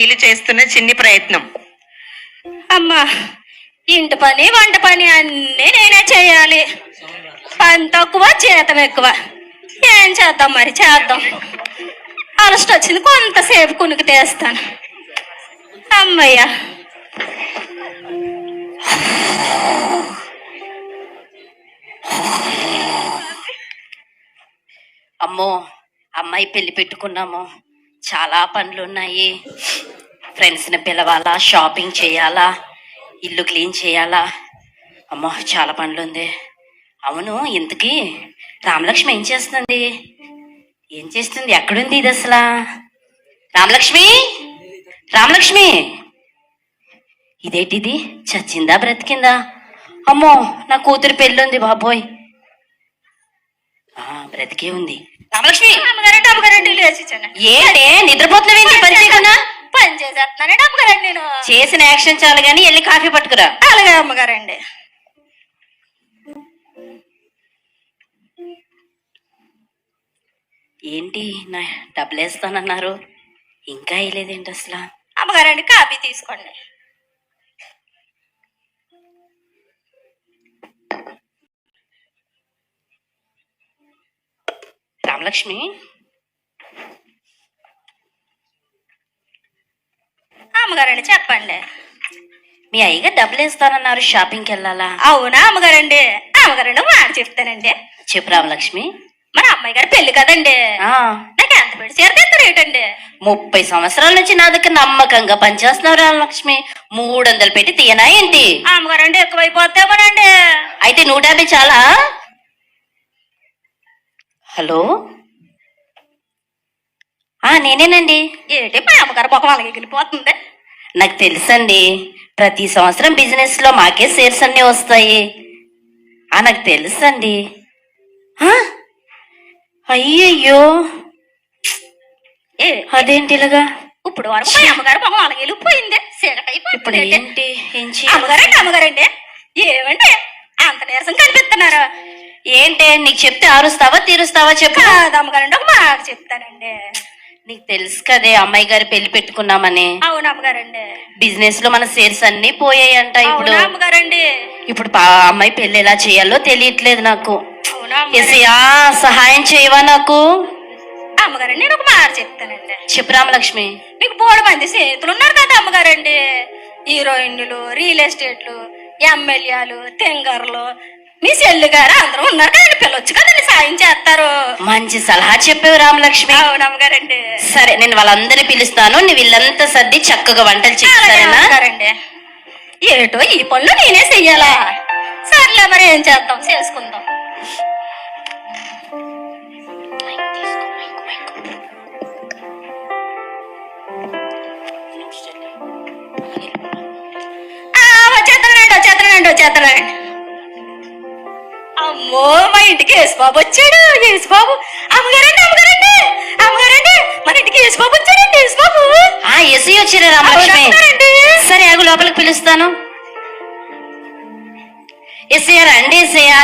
వీళ్ళు చేస్తున్న చిన్ని ప్రయత్నం. అమ్మా ఇంటి పని వంట పని అన్నీ నేనే చేయాలి. పని తక్కువ జీతం ఎక్కువ. ఏం చేద్దాం మరి చేద్దాం. అలస్ట్ వచ్చింది కొంతసేపు కునికి తీస్తాను. అమ్మయ్యా. అమ్మో అమ్మాయి పెళ్ళి పెట్టుకున్నాము. చాలా పనులు ఉన్నాయి ఫ్రెండ్స్ని పిలవాలా షాపింగ్ చేయాలా ఇల్లు క్లీన్ చేయాలా. అమ్మో చాలా పనులు ఉంది అవును ఇంతకీ రామలక్ష్మి ఏం చేస్తుంది ఏం చేస్తుంది? ఎక్కడుంది ఇది అసలు? రామలక్ష్మి? రామలక్ష్మి? ఇదేంటిది? చచ్చిందా బ్రతికిందా? అమ్మో నా కూతురు పెళ్ళి ఉంది బాబోయ్ బ్రతికే ఉంది. రామలక్ష్మి! అమ్మగారండి అమ్మగారండి లేచిచ్చాను ఏంటే? నిద్రపోతున్నావేంటి? పని చేయకుండా? పని చేసేస్తున్నానండి అమ్మగారండి నేను. చేసిన యాక్షన్ చాలు గాని వెళ్ళి కాఫీ పట్టుకురా. అలాగే అమ్మగారండి. ఏంటి? నా డబ్బులు వేస్తానన్నారు ఇంకా వేయలేదేంటి అసలు? అమ్మగారండి కాఫీ తీసుకోండి. రామలక్ష్మి? అమ్మగారండి చెప్పండి. మీ అయ్యగా డబ్బులు వేస్తానన్నారు షాపింగ్కి వెళ్ళాలా? అవునా అమ్మగారండి. అమ్మగారండి మాట చెప్తానండి. చెప్పు రామలక్ష్మి. మన అమ్మాయి గారి పెళ్ళి కదండి. నాకు ఎంత పెట్టి చీర తెస్తారు ఏంటండి? ముప్పై సంవత్సరాల నుంచి నా దగ్గర నమ్మకంగా పనిచేస్తున్నావు రామలక్ష్మి. మూడు వందలు పెట్టి తీయనా ఏంటి? అమ్మగారండి ఎక్కువైపోతేమోనండి అయితే నూట యాభై చాలా? హలో? నేనేనండి. ఏంటి అమ్మగారు ముఖం అలాగే వెళ్ళిపోతుంది నాకు తెలుసండి ప్రతి సంవత్సరం బిజినెస్లో మాకే షేర్స్ అన్ని వస్తాయి. ఆ నాకు తెలుసండి? అయ్యయ్యో. ఏ అదేంటి ఇలాగా? ఇప్పుడు వరకు అమ్మగారు ముఖం అలాగే వెళ్ళిపోయింది ఇప్పుడు ఏంటి? అమ్మగారండి అమ్మగారండి. ఏమండి అంత నీరసం కనిపిస్తున్నారు. ఏంటే నీకు చెప్తే ఆరుస్తావా తీరుస్తావా చెప్పు. అమ్మగారండి ఒక మాట చెప్తానండి. నీకు తెలుసు కదే అమ్మాయి గారి పెళ్ళి పెట్టుకున్నామని. అవును అమ్మగారండి. బిజినెస్లో మన షేర్స్ అన్ని పోయాయంట ఇప్పుడు. అవునా అమ్మగారండి? ఇప్పుడు పా- అమ్మాయి పెళ్ళి ఎలా చేయాలో తెలియట్లేదు నాకు. అవునా అమ్మగారండి? ఎసయా సహాయం చేయవా నాకు? అమ్మగారండి నేను ఒక మాట చెప్తానండి. చెప్పు రామలక్ష్మి. మీకు బోడు మంది స్నేహితులు ఉన్నారు కదా అమ్మగారండి. హీరోయిన్లు రియల్ ఎస్టేట్లు ఎమ్మెల్యేలు తెంగర్లు మీ చెల్లి గారు అందరూ ఉన్నారు కదండి పిల్లొచ్చు కదండి సాయం చేస్తారు. మంచి సలహా చెప్పావు రామలక్ష్మి. అవును అమ్మగారండి సరే నేను వాళ్ళందరినీ పిలుస్తాను నువ్వు ఇల్లంతా సర్ది చక్కగా వంటలు అమ్మగారండి ఏటో ఈ పనులు నేనే చెయ్యాలా? సర్లే మరి ఏం చేద్దాం? చేసుకుందాం. ఆ, వచ్చేస్తానండి వచ్చేస్తానండి వచ్చేస్తానండి అమ్మో మా ఇంటికి యేసుబాబు వచ్చాడు. యేసుబాబు అమ్మగారండి అమ్మగారండి అమ్మగారండి మన ఇంటికి యేసుబాబు వచ్చాడండి యేసుబాబు. ఆ ఎసి వచ్చిరా రామలక్ష్మి. సరే ఆగు లోపలికి పిలుస్తాను. ఎస్ఐయా రండి ఎస్ఐయా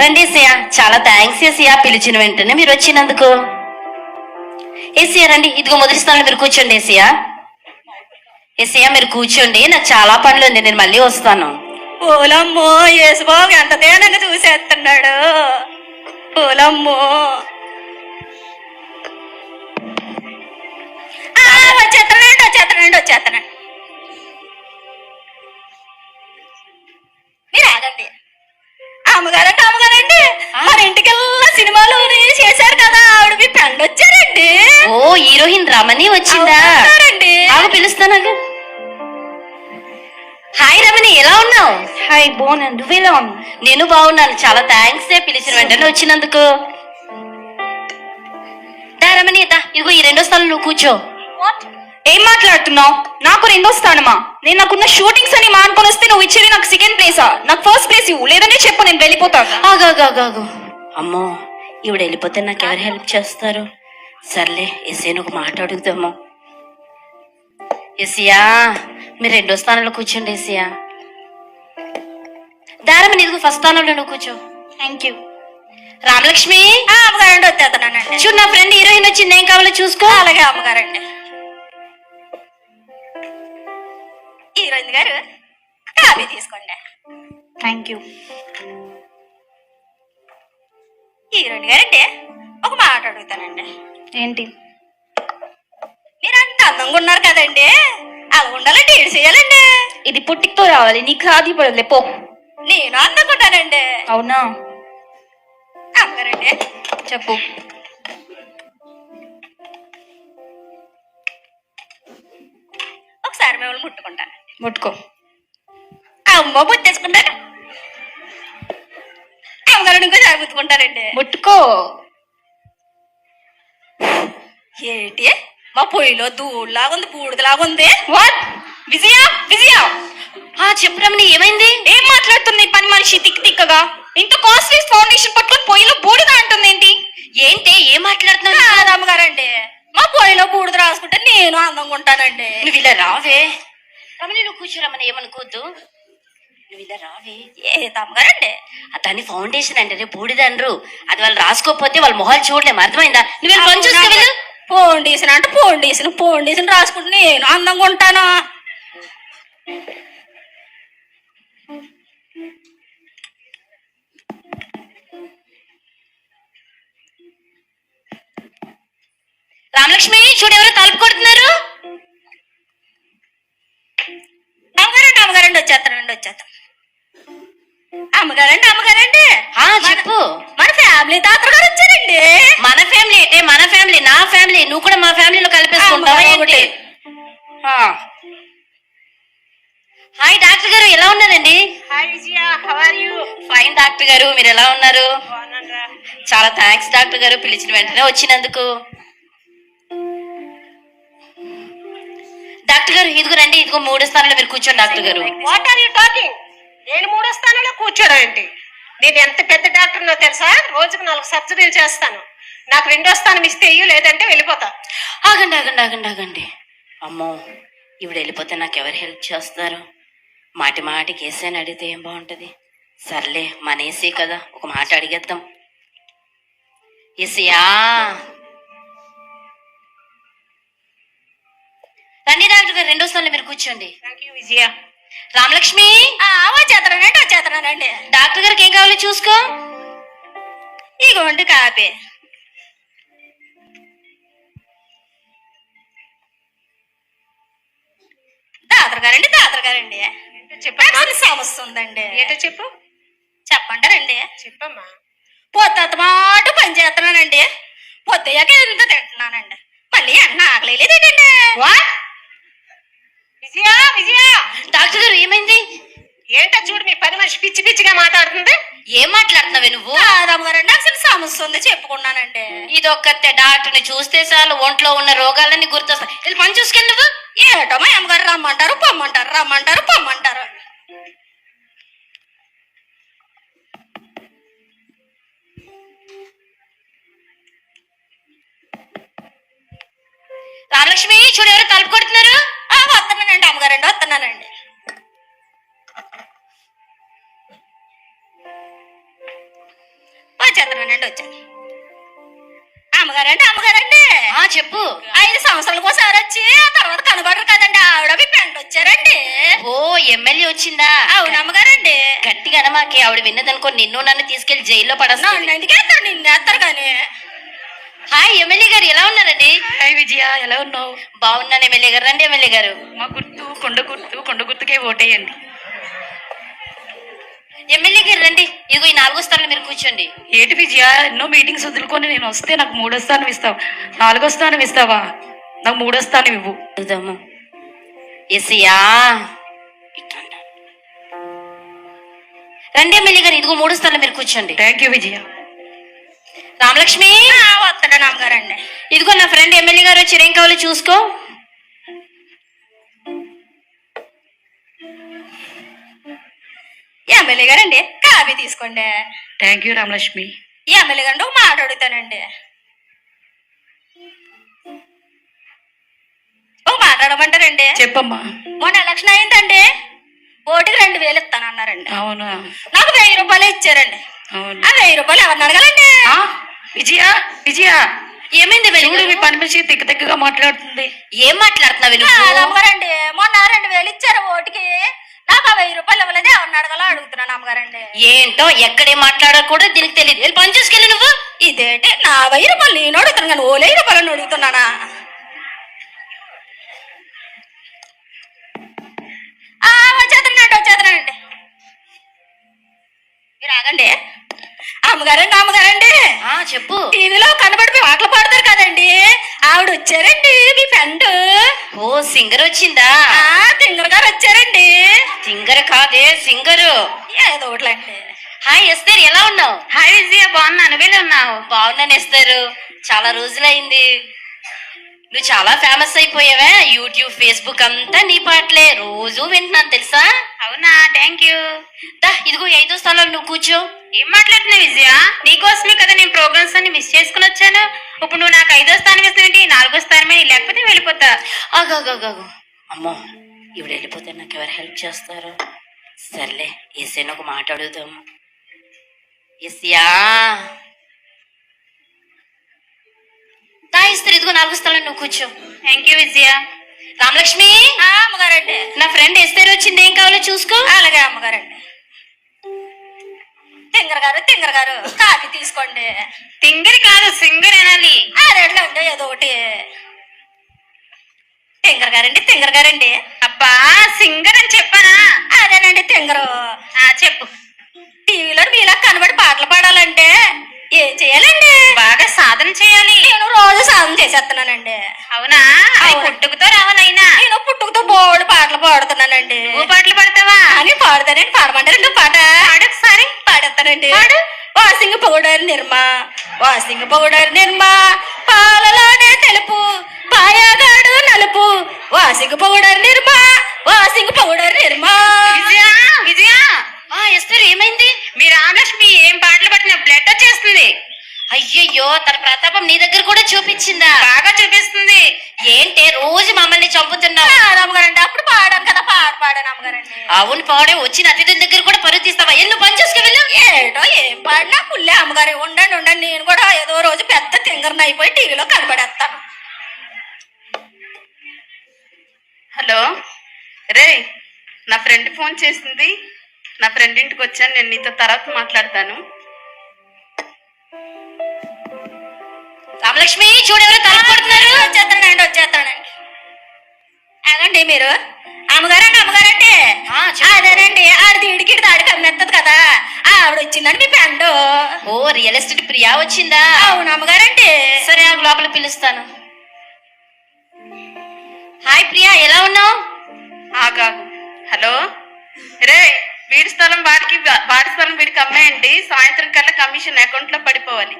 రండి ఎస్ఐయా చాలా థ్యాంక్స్ ఎస్ఐయా పిలిచిన వెంటనే మీరు వచ్చినందుకు. ఎస్ఐయా రండి. ఇదిగో మొదటి స్థానంలో మీరు కూర్చోండి ఎస్ఐయా ఎస్ఐయా మీరు కూర్చోండి. నాకు చాలా పనులు ఉంది నేను మళ్ళీ వస్తాను. పూలమ్మో యేసుబాబు ఎంత తేనంగా చూసేస్తున్నాడు. పూలమ్మో. ఆ, వచ్చేస్తున్నాడు వచ్చేస్తున్నాడు వచ్చేస్తున్నాడు. మీరు ఆగండి. అమ్మగారండి అమ్మగారండి. మన ఇంటికి సినిమాలు చేశారు కదా ఆవిడ మీ ఫ్రెండ్ వచ్చారండి. ఓ హీరోయిన్ రమణి వచ్చిందా? పిలుస్తాను హాయ్ రమణి ఎలా ఉన్నావు? హాయ్ బాగున్నాను. నువ్వు ఎలా ఉన్నావు? నేను బాగున్నాను. చాలా థ్యాంక్స్ పిలిచిన వెంటనే వచ్చినందుకు. దా రమణి దా. ఇదిగో ఈ రెండో స్థలం నువ్వు కూర్చో. ఏం మాట్లాడుతున్నావు? నాకు రెండో స్థానమా? నేను నాకున్న షూటింగ్స్ అని మానుకొని వస్తే నువ్వు ఇచ్చేది నాకు సెకండ్ ప్లేసా నాకు ఫస్ట్ ప్లేస్ ఇవ్వు. లేదంటే చెప్పు నేను వెళ్ళిపోతాను ఆగాగాగాగు అమ్మో ఈవిడ వెళ్ళిపోతే నాకు ఎవరు హెల్ప్ చేస్తారు? సర్లే ఎస్ఐని ఒక మాట ఎస్సియా మీరు రెండో స్థానంలో కూర్చోండి ఎస్సియా దారమని ఇదిగో ఫస్ట్ స్థానంలో నువ్వు కూర్చో. Thank you Ramalakshmi. ఆ, అమ్మగారండి వచ్చేస్తున్నానండి. చూడు నా ఫ్రెండ్ హీరోయిన్ వచ్చింది ఏం కావాలో చూసుకో. అలాగే అమ్మగారండి. హీరోయిన్ గారు కాఫీ తీసుకోండి. థ్యాంక్ యూ హీరోయిన్ గారండి ఒక మాట అడుగుతానండి. ఏంటి? ఉన్నారు కదండి. అలా ఉండాలంటే ఏడు చేయాలండి. ఇది పుట్టికతో రావాలి నీకు సాధి పడలే పో. నేను అందంగా ఉంటానండి అవునా? అమ్మగారండి చెప్పు. ఒకసారి మిమ్మల్ని ముట్టుకుంటాను. ముట్టుకో. అమ్మ ముట్టేసుకుంటాను అమ్మగారు ఇంకోసారి ముట్టుకుంటారండి ముట్టుకో. ఏంటి? మా పొయ్యిలో దూడులాగా ఉంది బూడిదలాగా ఉంది వాట్ విజయ? విజయ? ఆ చెప్పు రమణి ఏమైంది? ఏం మాట్లాడుతుంది పని మనిషి తిక్ తిక్కగా ఇంత కాస్ట్లీ ఫౌండేషన్ పట్టుకొని పొయ్యిలో బూడిద అంటుంది ఏంటి ఏంటి ఏం మాట్లాడుతున్నావు? అమ్మగారండి మా పొయ్యిలో బూడిద రాసుకుంటే నేను అందంగా ఉంటానండి. నువ్వు ఇలా రావే. రమణి నువ్వు కూర్చో రమణి ఏమనుకోవద్దు. నువ్వు ఇలా రావే. ఏ అమ్మగారండి ఆ దాన్ని ఫౌండేషన్ అంటే రేపు బూడిదనరు అది వాళ్ళు రాసుకోకపోతే వాళ్ళ మొహాలు చూడలేము. అర్థమైందా? నువ్వు వెళ్ళు. పోండీసిన అంటే పోండీసిన పోండీసిన రాసుకుంటే నేను అందంగా ఉంటాను? రామలక్ష్మి చూడు ఎవరో తలుపు కొడుతున్నారు. అమ్మగారండి అమ్మగారండి వచ్చేస్తానండి వచ్చేస్తాను. అమ్మగారండి అమ్మగారండి. చెప్పు. ఫ్యామిలీ తాతలు గారు వచ్చారండి. మన ఫ్యామిలీ అంటే మన ఫ్యామిలీ నా ఫ్యామిలీ నువ్వు కూడా మా ఫ్యామిలీలో కలిపేసుకుంటావా ఏంటి. హాయ్ డాక్టర్ గారు ఎలా ఉన్నారండి? Hi Vijaya how are you fine doctor గారు మీరు ఎలా ఉన్నారు? చాలా థ్యాంక్స్ డాక్టర్ గారు పిలిచిన వెంటనే వచ్చినందుకు. డాక్టర్ గారు ఇదిగో రండి ఇదిగో మూడు స్థానంలో మీరు కూర్చోండి డాక్టర్ గారు. వాట్ ఆర్ యు టాకింగ్ నేను మూడో స్థానంలో కూర్చోడం ఏంటి? నేను ఎంత పెద్ద డాక్టర్నో తెలుసా? రోజుకు నాలుగు సర్జరీలు చేస్తాను. నాకు రెండో స్థానం ఇస్తే ఇయ్యు లేదంటే వెళ్ళిపోతా. ఆగండి ఆగండి ఆగండి ఆగండి. అమ్మో ఇప్పుడు వెళ్ళిపోతే నాకు ఎవరు హెల్ప్ చేస్తారు? మాటి మాటికి ఏసైనా అడిగితే ఏం బాగుంటది? సర్లే మన ఏసీ కదా ఒక మాట అడిగేద్దాం. ఏసీయా? రండి డాక్టర్ గారు రెండో స్థానంలో మీరు కూర్చోండి. Thank you Vijaya. రామలక్ష్మి? ఆ, వచ్చేస్తానండి వచ్చేస్తానండి డాక్టర్ గారికి ఏం కావాలో చూసుకో. ఇగోండి కాపీ తాతరు గారండి తాతరు గారండి. నాకు సమస్య ఉందండి ఏంటో చెప్పు. చెప్పంటారండి చెప్పమ్మా. పొద్దుత మాట పని చేస్తున్నానండి. పొద్దుయ్యాక ఎంత తింటున్నానండి. మళ్ళీ అన్న ఆకలేదండి వాట్ విజయ విజయ! డాక్టర్ గారు ఏమైంది? ఏంటో చూడు మీ పని మనిషి పిచ్చి పిచ్చిగా మాట్లాడుతుంది. ఏం మాట్లాడుతున్నావే నువ్వు? కాదమ్మగారండి అసలు సమస్య ఉంది చెప్పుకున్నానండి ఇదొక్కతే డాక్టర్ని చూస్తే చాలు ఒంట్లో ఉన్న రోగాలన్నీ గుర్తొస్తాయి. వెళ్ళి పని చూసుకెళ్ళి నువ్వు. ఏటో మా అమ్మగారు రమ్మంటారు పొమ్మంటారు రమ్మంటారు పొమ్మంటారు. రామలక్ష్మి చూడు ఎవరు తలుపు కొడుతున్నారు. ఆ, వస్తున్నానండి వచ్చేస్తున్నానండి వచ్చాను అమ్మగారండి అమ్మగారండి. ఆ చెప్పు. ఐదు సంవత్సరాలకు ఒకసారి వచ్చి ఆ తర్వాత కనబడరు కదండి ఆవిడ మీ ఫ్రెండ్ వచ్చారండి. ఓ ఎమ్మెల్యే వచ్చిందా? అవును అమ్మగారండి. గట్టిగా అనమాకే ఆవిడ విన్నదనుకో నిన్ను నన్ను తీసుకెళ్ళి జైల్లో పడేస్తాను నన్ను ఎందుకు వేస్తారు నిన్ను వేస్తారు కానీ. హాయ్ ఎమ్మెల్యే గారు ఎలా ఉన్నారండి? హాయ్ విజయ ఎలా ఉన్నావు? బాగున్నాను ఎమ్మెల్యే గారు. రండి ఎమ్మెల్యే గారు. మా గుర్తు కొండ గుర్తు కొండ గుర్తుకే ఓటేయండి. ఎమ్మెల్యే గారు రండి. ఇదిగో ఈ నాలుగో స్థానంలో మీరు కూర్చోండి. ఏటి విజయ? ఎన్నో మీటింగ్స్ వదులుకొని నేను వస్తే నాకు మూడో స్థానం ఇస్తావు? నాలుగో స్థానం ఇస్తావా? నాకు మూడో స్థానం ఇవ్వు. చూద్దాము ఎస్సియా రండి ఎమ్మెల్యే గారు. ఇదిగో మూడో స్థానంలో మీరు కూర్చోండి. Thank you Vijaya. రామలక్ష్మి! ఆ, వస్తాడండి అమ్మగారండి ఇదిగో నా ఫ్రెండ్ ఎమ్మెల్యే గారు వచ్చి ఏం కావాలో చూసుకో. ఎమ్మెల్యే గారండి కాఫీ తీసుకోండి. థ్యాంక్ యూ రామలక్ష్మి ఎమ్మెల్యే గారండి ఒక మాట అడుగుతానండి ఒక మాట అడగమంటారండి చెప్పమ్మా. మొన్న ఎలక్షన్ అయిందండి. ఓటుకి రెండు వేలు ఇస్తానన్నారండి. అవునా? నాకు వెయ్యి రూపాయలు ఇచ్చారండి. అవును. ఆ వెయ్యి రూపాయలు ఎవరిని అడగాలండి? విజయ విజయ ఏమైంది? చూడు మీ పని మనిషి తిక్క తిక్కగా మాట్లాడుతుంది. ఏం మాట్లాడుతున్నావు అమ్మగారండి మొన్న రెండు వేలు ఇచ్చారు ఓటుకి. నాకు వెయ్యి రూపాయలు ఇవ్వలేదు ఎవరిని అడగాలో అడుగుతున్నాను అమ్మగారండి ఏంటో ఎక్కడే మాట్లాడో కూడా దీనికి తెలియదు వెళ్ళి పని చూసుకెళ్ళి నువ్వు. ఇదేంటి? నా వెయ్యి రూపాయలు నేను అడుగుతున్నాను కానీ ఓ వెయ్యి రూపాయలు అడుగుతున్నానా? ఆ, వచ్చేస్తున్నానండి వచ్చేస్తున్నానండి మీరు ఆగండి. అమ్మగారండి అమ్మగారండి. ఆ చెప్పు. టీవీలో కనబడి పాటలు పాడతారు కదండి. ఆవిడ వచ్చారండి మీ ఫ్రెండ్. ఓ సింగర్ వచ్చిందా? ఆ తింగర్ గారు వచ్చారండి. సింగర్ కాదే సింగరు. ఏదో ఒకట్లండి హాయ్ ఎస్తేర్ ఎలా ఉన్నావు? హాయ్ విజయ బాగున్నాను వీళ్ళు ఉన్నావు? బాగున్నాను ఎస్తేరు చాలా రోజులైంది. నువ్వు చాలా ఫేమస్ అయిపోయావే. యూట్యూబ్ ఫేస్బుక్ అంతా నీ పాటలే. రోజు వింటున్నాను తెలుసా? అవునా? థ్యాంక్ యూ దా ఇదిగో ఐదో స్థానాలు నువ్వు కూర్చో. ఏం మాట్లాడుతున్నావు విజయ? నీకోసమే కదా నేను ప్రోగ్రామ్స్ అన్ని మిస్ చేసుకుని వచ్చాను. ఇప్పుడు నువ్వు నాకు ఐదో స్థానం ఇస్తానంటే నాలుగో స్థానమే లేకపోతే వెళ్ళిపోతా. ఆగాగాగాగు అమ్మో ఇప్పుడు వెళ్ళిపోతే నాకు ఎవరు హెల్ప్ చేస్తారు? సర్లే ఏసైనా ఒక మాట అడుగుదాం. ఎస్యా ఇస్తారు ఇదిగో నాలుగు స్థలం నువ్వు కూర్చో. Thank you Vijaya. రామలక్ష్మి? ఆ అమ్మగారండి. నా ఫ్రెండ్ ఎస్తేర్ వచ్చింది ఏం కావాలో చూసుకో. అలాగే అమ్మగారండి. తింగర్ గారు తింగర్ గారు కాఫీ తీసుకోండి. తింగరి కాదు సింగర్ అనాలి. అదేంటండి ఏదో ఒకటి. తింగర్ గారండి తింగర్ గారండి. అబ్బా సింగర్ అని చెప్పానా? అదేనండి తింగరు. ఆ చెప్పు. టీవీలో మీలా కనబడి పాటలు పాడాలంటే ఏం చేయాలండి? బాగా సాధన చేయాలి. నేను రోజు సాధన చేసేస్తున్నానండి. అవునా. పుట్టుకతో రావాలైనా. నేను పుట్టుకతో బోర్డు పాటలు పాడుతున్నానండి. నువ్వు పాటలు పడతావా? అని పాడుతానండి పాడమంటారండి పాట. పాడొకసారి. పాడేస్తానండి washing powder Nirma washing powder Nirma పాలలోనే తెలుపు పాయాగాడు నలుపు. Washing powder Nirma washing powder Nirma. Vijaya Vijaya Esther ఏమైంది? మీ రామలక్ష్మి ఏం పాటలు పట్టిన బ్లడ్ వచ్చేస్తుంది. అయ్యయ్యో తన ప్రతాపం నీ దగ్గర కూడా చూపించిందా? బాగా చూపిస్తుంది. ఏంటే రోజు మమ్మల్ని చంపుతున్నావు? అమ్మగారండి అప్పుడు పాడాను కదా పాట పాడాను అమ్మగారండి అవును పాడే వచ్చిన అతిథుల దగ్గర కూడా పరువు తీస్తావా? ఎల్లు పని చూసుకు ఏటో ఏం పాడినా పుల్లే అమ్మగారు ఉండండి ఉండండి నేను కూడా ఏదో రోజు పెద్ద తింగరని అయిపోయి టీవీలో కనబడేస్తాను హలో రే నా ఫ్రెండ్ ఫోన్ చేసింది. నా ఫ్రెండ్ ఇంటికి వచ్చాను నేను నీతో తర్వాత మాట్లాడతాను. రామలక్ష్మి చూడెవరో తలపడుతున్నారు వచ్చేస్తానండి వచ్చేస్తానండి. అదండి మీరు. అమ్మగారండి అమ్మగారండి. అదేనండి. ఆడిది ఇడికి దాడికి అమ్మేస్తుంది కదా. ఆవిడ వచ్చిందండి మీ ఫ్రెండ్. ఓ రియల్ ఎస్టేట్ ప్రియా వచ్చిందా? అవును అమ్మగారండి. సరే ఆ లోపల పిలుస్తాను. హాయ్ ప్రియా ఎలా ఉన్నావు? ఆగాగు హలో? రే వీడి స్థలం వాడికి వాడి స్థలం వీడికి అమ్మేయండి. సాయంత్రం కల్లా కమిషన్ అకౌంట్లో పడిపోవాలి.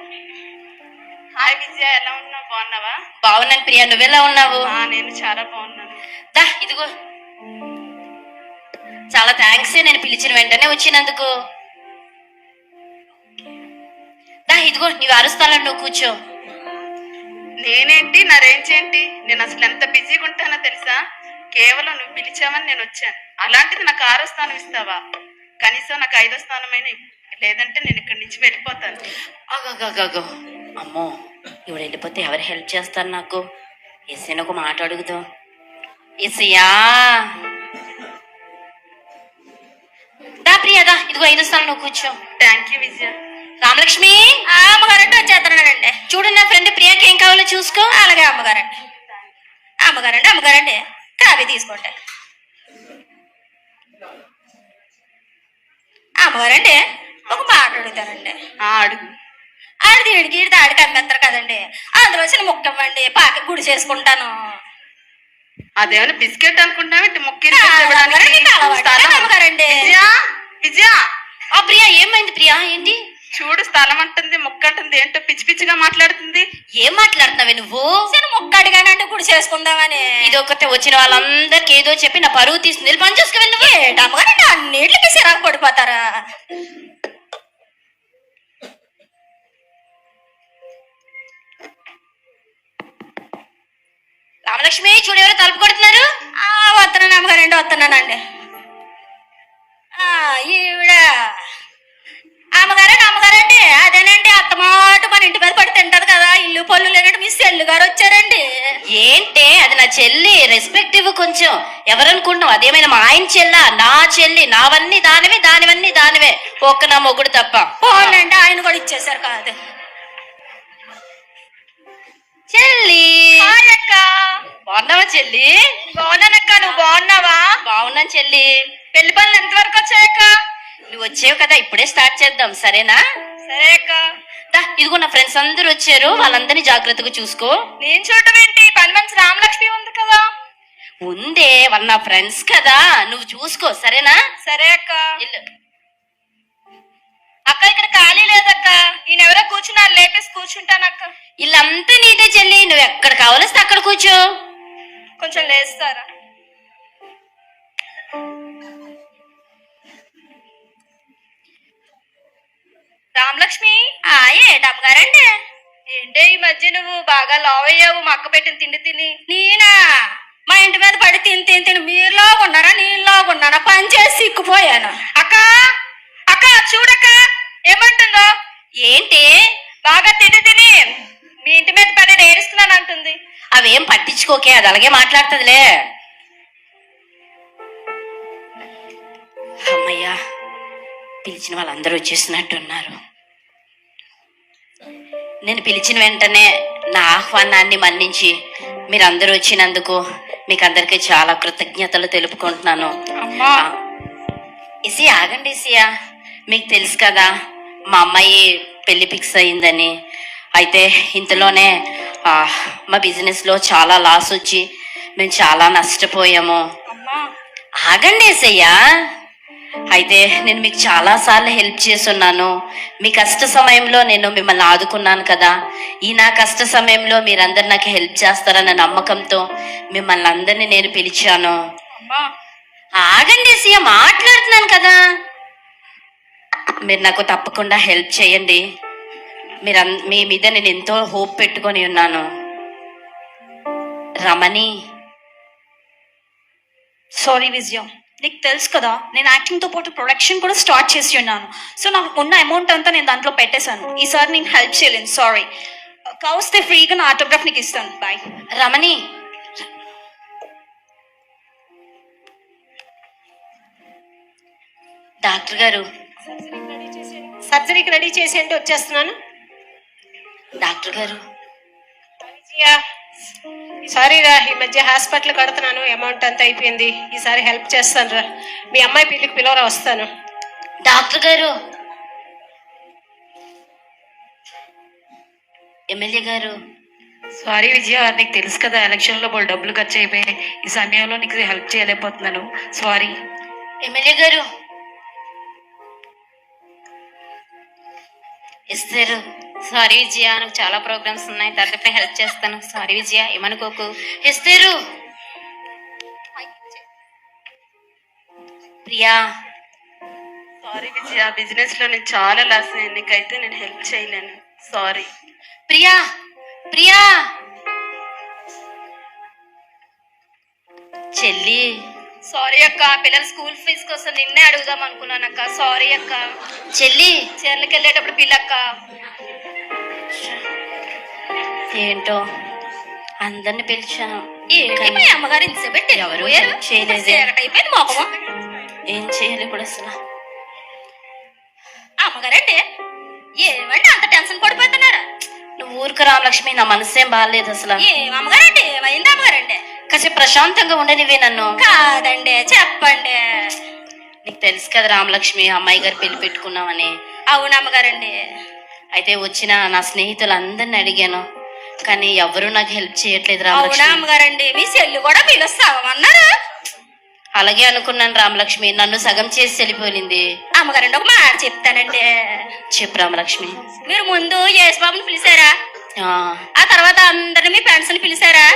హాయ్ విజయ ఎలా ఉన్నావు? బాగున్నావా? బాగున్నాను ప్రియా నువ్వెలా ఉన్నావు? ఆ, నేను చాలా బాగున్నాను. దా ఇదిగో. చాలా థ్యాంక్స్ నేను పిలిచిన వెంటనే వచ్చినందుకు. దా ఇదిగో నీవు అరుస్తాను నువ్వు కూర్చో. నేనేంటి నా రేంజ్ ఏంటి నేను అసలు ఎంత బిజీగా ఉంటానో తెలుసా? కేవలం నువ్వు పిలిచావని నేను వచ్చాను. అలాంటిది నాకు ఆరో స్థానం ఇస్తావా? కనీసం నాకు ఐదో స్థానమైన. లేదంటే నేను ఇక్కడి నుంచి వెళ్ళిపోతాను. అగగగగో. అమ్మో ఇప్పుడు వెళ్ళిపోతే ఎవరు హెల్ప్ చేస్తారు నాకు? ఎస్ఐని ఒక మాట అడుగుదాం. ఎస్ఐయా దా ప్రియదా ఇదిగో ఐదు స్థానం నువ్వు కూర్చో. Thank you Vijaya Ramalakshmi. ఆ అమ్మగారండి వచ్చేస్తున్నానండి. చూడు నా ఫ్రెండ్ ప్రియాకి ఏం కావాలో చూసుకో. అలాగే అమ్మగారండి. అమ్మగారండి అమ్మగారండి. కాఫీ తీసుకోండి. అమ్మగారండి ఒక మాట అడుగుతానండి. ఆ, అడుగు. ఆడిది ఇడికి ఆడికి అమ్మేస్తారు కదండి. అందులో చిన్న ముక్క ఇవ్వండి పాకి గుడి చేసుకుంటాను. అదేమైనా బిస్కెట్ అనుకుంటావా ఇటు ముక్కి అమ్మగారండి అలవాటు అమ్మగారండి విజయ విజయ. ఆ ప్రియా ఏమైంది ప్రియా? ఏంటి? చూడు స్థలం అంటుంది ముక్క అంటుంది. ఏంటో పిచ్చి పిచ్చిగా మాట్లాడుతుంది. ఏం మాట్లాడుతున్నావే నువ్వు? చిన్న ముక్క అడిగానండి గుడి చేసుకుందామని. ఇది ఒకతే వచ్చిన వాళ్ళందరికి ఏదో చెప్పి నా పరువు తీస్తుంది. వెళ్ళి పని చూసుకు వెళ్ళి ఏంటమ్మగారండి అన్నిటికి సిరాకు పడిపోతారా? రామలక్ష్మి చూడు ఎవరు తలుపు కొడుతున్నారు? ఆ, వస్తున్నాను అమ్మగారండి వస్తున్నానండి ఆ, ఈవిడ. అమ్మగారండి అమ్మగారండి అదేనండి అత్తమాట మన ఇంటి మీద పడి తింటది కదా ఇల్లు పళ్ళు లేనట్టు మీ ఏంటే అది నా చెల్లి రెస్పెక్ట్ ఇవ్వు కొంచెం. ఎవరనుకుంటున్నావు? అదేమైనా మా ఆయన చెల్లా? నా చెల్లి నావన్నీ దానివే దానివన్నీ దానివే. ఒక్క నా మొగుడు తప్ప. పోనండి ఆయన కూడా ఇచ్చేసారు కాదు. చెల్లి. చెల్లి. బాగున్నానక్క నువ్వు బాగున్నావా? బాగున్నాను చెల్లి. పెళ్ళి పనులు ఎంతవరకు వచ్చాయక్క? నువ్వు వచ్చావు కదా ఇప్పుడే స్టార్ట్ చేద్దాం సరేనా? సరే అక్క. ఇదిగో నా ఫ్రెండ్స్ అందరూ వచ్చారు వాళ్ళందరినీ జాగ్రత్తగా చూసుకో. నేను చూడటం ఏంటి? పని మంచి రామలక్ష్మి ఉంది కదా. ఉందే వాళ్ళ నా ఫ్రెండ్స్ కదా నువ్వు చూసుకో సరేనా? సరే అక్క. ఇల్లు. అక్క ఇక్కడ ఖాళీ లేదక్క. ఈయన ఎవరో కూర్చున్నారు లేపేసి కూర్చుంటానక్క. ఇల్లంతా నీదే చెల్లి నువ్వు ఎక్కడ కావాలిస్తే అక్కడ కూర్చో. కొంచెం లేస్తారా? రామలక్ష్మి ఏటమ్మగారండి ఏంటే ఈ మధ్య నువ్వు బాగా లావ్ అయ్యావు మా అక్క పెట్టిన తిండి తిని? నేనా? మా ఇంటి మీద పడి తిని తిని తిని మీరులో ఉన్నారా నీళ్ళలో ఉన్నారా పని చేసి సిక్కుపోయాను అక్క అక్క చూడక్క ఏమంటుందో? ఏంటి? బాగా తిండి తిని మీ ఇంటి మీద పడి నేరుస్తున్నాను అంటుంది అవేం పట్టించుకోకే అది అలాగే మాట్లాడుతుందిలే. అమ్మయ్యా పిలిచిన వాళ్ళందరూ వచ్చేసినట్టున్నారు నేను పిలిచిన వెంటనే నా ఆహ్వానాన్ని మన్నించి మీరందరూ వచ్చినందుకు మీకు అందరికీ చాలా కృతజ్ఞతలు తెలుపుకుంటున్నాను. అమ్మా. ఇసి ఆగండి ఇసియా. మీకు తెలుసు కదా మా అమ్మాయి పెళ్ళి ఫిక్స్ అయిందని. అయితే ఇంతలోనే మా బిజినెస్లో చాలా లాస్ వచ్చి మేము చాలా నష్టపోయాము. ఆగండి ఏసయ్యా. అయితే నేను మీకు చాలా సార్లు హెల్ప్ చేస్తున్నాను. మీ కష్ట సమయంలో నేను మిమ్మల్ని ఆదుకున్నాను కదా. ఈ నా కష్ట సమయంలో మీరందరు నాకు హెల్ప్ చేస్తారన్న నమ్మకంతో మిమ్మల్ని అందరినీ నేను పిలిచాను. ఆగండి సీఎం మాట్లాడుతున్నాను కదా. మీరు నాకు తప్పకుండా హెల్ప్ చేయండి. మీరు మీ మీద నేను ఎంతో హోప్ పెట్టుకొని ఉన్నాను. రమణి. సారీ విజయం. నీకు తెలుసు కదా నేను యాక్టింగ్తో పాటు ప్రొడక్షన్ కూడా స్టార్ట్ చేసి ఉన్నాను. సో నాకు ఉన్న అమౌంట్ అంతా నేను దాంట్లో పెట్టేశాను. ఈసారి నేను హెల్ప్ చేయలేను సారీ కావస్తే ఫ్రీగా నా ఆటోగ్రాఫ్ నీకు ఇస్తాను. బాయ్ రమణి. డాక్టర్ గారు. సర్జరీకి రెడీ చేసేయండి వచ్చేస్తున్నాను. డాక్టర్ గారు. సారీ రా ఈ మధ్య హాస్పిటల్ కడుతున్నాను అమౌంట్ అంతా అయిపోయింది. ఈసారి హెల్ప్ చేస్తాను రా. మీ అమ్మాయి పెళ్ళికి పిలవరా వస్తాను. డాక్టర్ గారు. ఎమ్మెల్యే గారు. సారీ విజయ నీకు తెలుసు కదా ఎలక్షన్లో వాళ్ళు డబ్బులు ఖర్చు అయిపోయాయి. ఈ సమయంలో నీకు హెల్ప్ చేయలేకపోతున్నాను. సారీ. ఎమ్మెల్యే గారు. ఇస్తారు సారీ విజయ నాకు చాలా ప్రోగ్రామ్స్ ఉన్నాయి. తర్వాత హెల్ప్ చేస్తాను. సారీ విజయ ఏమనుకోకు. ఇస్తారు ప్రియా. సారీ విజయ బిజినెస్లో నేను చాలా లాస్ అయ్యాను. నీకైతే నేను హెల్ప్ చేయలేను. సారీ ప్రియా! ప్రియా! చెల్లి. సారీ అక్క పిల్లల స్కూల్ ఫీజు కోసం నిన్నే అడుగుదాం అనుకున్నాను అక్క సారీ అక్క. చెల్లి. చీరలకు వెళ్ళేటప్పుడు పిల్లక్క. ఏంటో? అందరిని పిలిచాను. అమ్మగారు ఇంతసేపు ఎవరు చేయలేదే. ఏం చేయాలి ఇప్పుడు అసలు? అమ్మగారండి ఏమండి అంత టెన్షన్ పడిపోతున్నారా? నువ్వు ఊరుకు రామలక్ష్మి నా మనసేం బాగాలేదు అసలు. అమ్మగారండి ఏమైంది అమ్మగారండి కాసేపు ప్రశాంతంగా ఉండనివే నన్ను. కాదండి చెప్పండి. నీకు తెలుసు కదా రామలక్ష్మి అమ్మాయి గారు పెళ్ళి పెట్టుకున్నామని. అవును అమ్మగారండి. అయితే వచ్చిన నా స్నేహితులందరిని అడిగాను. కానీ ఎవరు నాకు హెల్ప్ చేయట్లేదు అవునా రామలక్ష్మి అమ్మగారండి? మీ చెల్లి కూడా పిలుస్తామన్నారా అలాగే అనుకున్నాను రామలక్ష్మి. నన్ను సగం చేసి వెళ్ళిపోయింది అమ్మగారండి ఒక మాట చెప్తానండి. చెప్పు రామలక్ష్మి. మీరు ముందు యేసుబాబుని పిలిచారా? ఆ, తర్వాత అందరిని మీ ఫ్రెండ్స్ని పిలిచారా?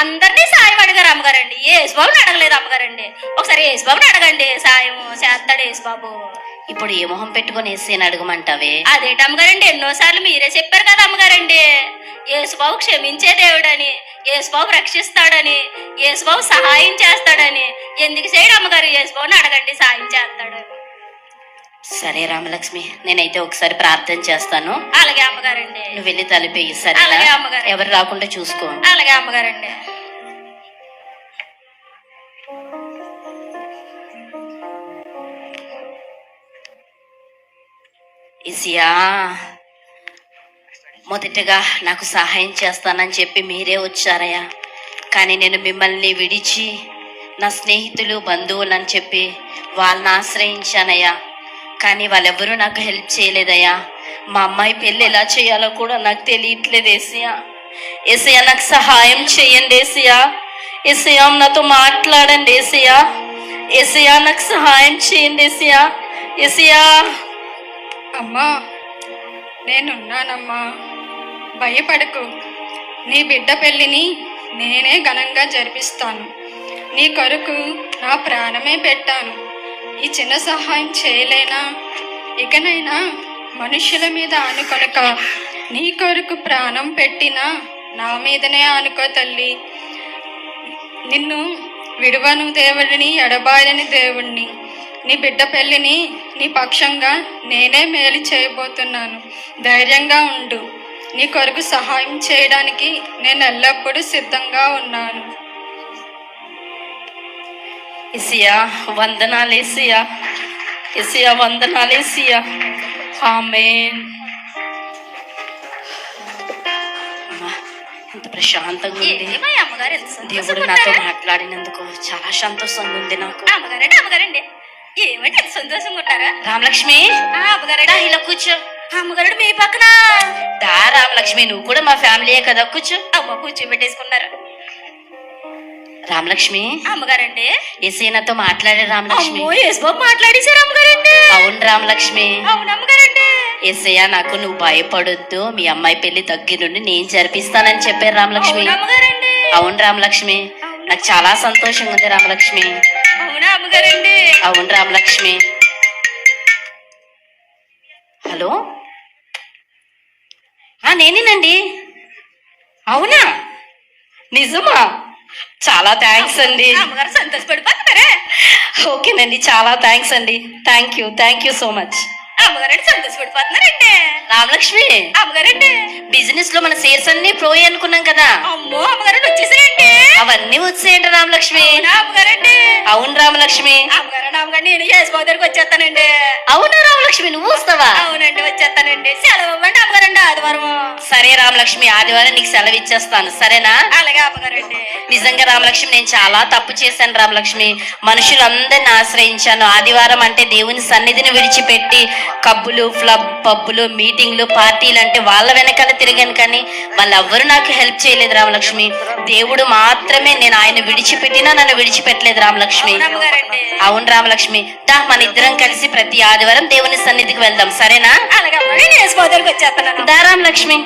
అందరినీ సాయం అడిగారు అమ్మగారండి. యేసుబాబుని అడగలేదు అమ్మగారండి. ఒకసారి యేసుబాబుని అడగండి. సాయం చేస్తాడు యేసుబాబు. ఇప్పుడు ఏ మొహం పెట్టుకొని వేసి అడగమంటావే? అదేంటి అమ్మగారండి? ఎన్నోసార్లు మీరే చెప్పారు కదా అమ్మగారండి. యేసుబాబు క్షమించే దేవుడని యేసుబాబు రక్షిస్తాడని యేసుబాబు సహాయం చేస్తాడని. ఎందుకు చేయడు అమ్మగారు? యేసుబాబుని అడగండి సాయం చేస్తాడు సరే రామలక్ష్మి నేనైతే ఒకసారి ప్రార్థన చేస్తాను. అలాగే అమ్మగారండి. నువ్వు వెళ్ళి తలిపేయి సరే అలాగే అమ్మగారు. ఎవరు రాకుండా చూసుకో. అలాగే అమ్మగారండి. ఇసియా మొదటగా నాకు సహాయం చేస్తానని చెప్పి మీరే వచ్చారయ్యా. కానీ నేను మిమ్మల్ని విడిచి నా స్నేహితులు బంధువులు అని చెప్పి వాళ్ళని ఆశ్రయించానయ్యా. కానీ వాళ్ళెవ్వరూ నాకు హెల్ప్ చేయలేదయ్యా. మా అమ్మాయి పెళ్ళి ఎలా చేయాలో కూడా నాకు తెలియట్లేదు ఏసియా ఏసయ్యా నాకు సహాయం చేయండి ఏసయ్యా. ఏసయ్యా నాతో మాట్లాడండి ఏసయ్యా. ఏసయ్యా నాకు సహాయం చేయండి ఏసయ్యా. ఏసయ్యా. అమ్మా నేనున్నానమ్మా. భయపడకు. నీ బిడ్డ పెళ్ళిని నేనే ఘనంగా జరిపిస్తాను. నీ కొరకు నా ప్రాణమే పెట్టాను. ఈ చిన్న సహాయం చేయలేనా? ఇకనైనా మనుషుల మీద ఆనుకొనక నీ కొరకు ప్రాణం పెట్టినా నా మీదనే ఆనుకో తల్లి. నిన్ను విడువను దేవుడిని ఎడబాయని దేవుణ్ణి. నీ బిడ్డ పెళ్ళిని నీ పక్షంగా నేనే మేలు చేయబోతున్నాను. ధైర్యంగా ఉండు. నీ కొరకు సహాయం చేయడానికి నేను ఎల్లప్పుడూ సిద్ధంగా ఉన్నాను. ఇసియా వందనాలు ఏసియా ఇసియా వందనాలు ఏసియా ఆమేన్. ఎంత ప్రశాంతంగా ఉంది. దేవుడు నాతో? మాట్లాడినందుకు చాలా సంతోషంగా ఉంది నాకు అమ్మగారండి అమ్మగారండి. ఏమంటే ఎంత సంతోషంగా ఉంటారా? రామలక్ష్మి? అమ్మగారండి. ఇలా కూర్చో. అమ్మగారు మీ పక్కన. దా రామలక్ష్మి నువ్వు కూడా మా ఫ్యామిలీయే కదా కూర్చో. అమ్మ కూర్చోబెట్టేసుకున్నారు. రామలక్ష్మి? అమ్మగారండి. ఏసయ్య నాతో మాట్లాడే రామలక్ష్మి. మాట్లాడేశారు అమ్మగారండి. అవును రామలక్ష్మి. అవును అమ్మగారండి. ఏసయ్య నాకు నువ్వు భయపడొద్దు. మీ అమ్మాయి పెళ్ళి దగ్గరుండి నేను జరిపిస్తానని చెప్పారు రామలక్ష్మి. అవును రామలక్ష్మి. నాకు చాలా సంతోషంగా ఉంది రామలక్ష్మి. అవునా రామలక్ష్మి. హలో? నేనేనండి. అవునా? నిజమా? చాలా థ్యాంక్స్ అండి. అమ్మగారు సంతోషపడిపోతున్నారా. ఓకేనండి చాలా థ్యాంక్స్ అండి. Thank you thank you so much అమ్మగారండి సంతోషపడిపోతున్నారండి. రామలక్ష్మి అమ్మగారండి. బిజినెస్లో మన షేర్స్ అన్ని ప్రోయి అనుకున్నాం కదా. అమ్మో అవన్నీ వచ్చేయండి రామలక్ష్మి. అవునా రామలక్ష్మి. నేను యేసుబాబు దగ్గరికి వచ్చేస్తానండి. అవునా రామలక్ష్మి నువ్వు వస్తావా? అవునండి వచ్చేస్తానండి. సెలవు ఇవ్వండి అమ్మగారండి ఆదివారం. సరే రామలక్ష్మి ఆదివారం నీకు సెలవు ఇచ్చేస్తాను సరేనా? అలాగే అమ్మగారండి. నిజంగా రామలక్ష్మి నేను చాలా తప్పు చేశాను రామలక్ష్మి. మనుషులందరిని ఆశ్రయించాను. ఆదివారం అంటే దేవుని సన్నిధిని విడిచిపెట్టి కబ్బులు ఫ్లబ్ పబ్బులు మీటింగ్లు పార్టీలు అంటే వాళ్ళ వెనకాల తిరిగాను కానీ వాళ్ళెవ్వరూ నాకు హెల్ప్ చేయలేదు రామలక్ష్మి. దేవుడు మాత్రమే నేను ఆయన విడిచిపెట్టినా నన్ను విడిచిపెట్టలేదు రామలక్ష్మి. అవును రామలక్ష్మి. దా మన ఇద్దరం కలిసి ప్రతి ఆదివారం దేవుని సన్నిధికి వెళ్దాం. సరేనా? అలాగే నేను వచ్చేస్తాను దా రామలక్ష్మి.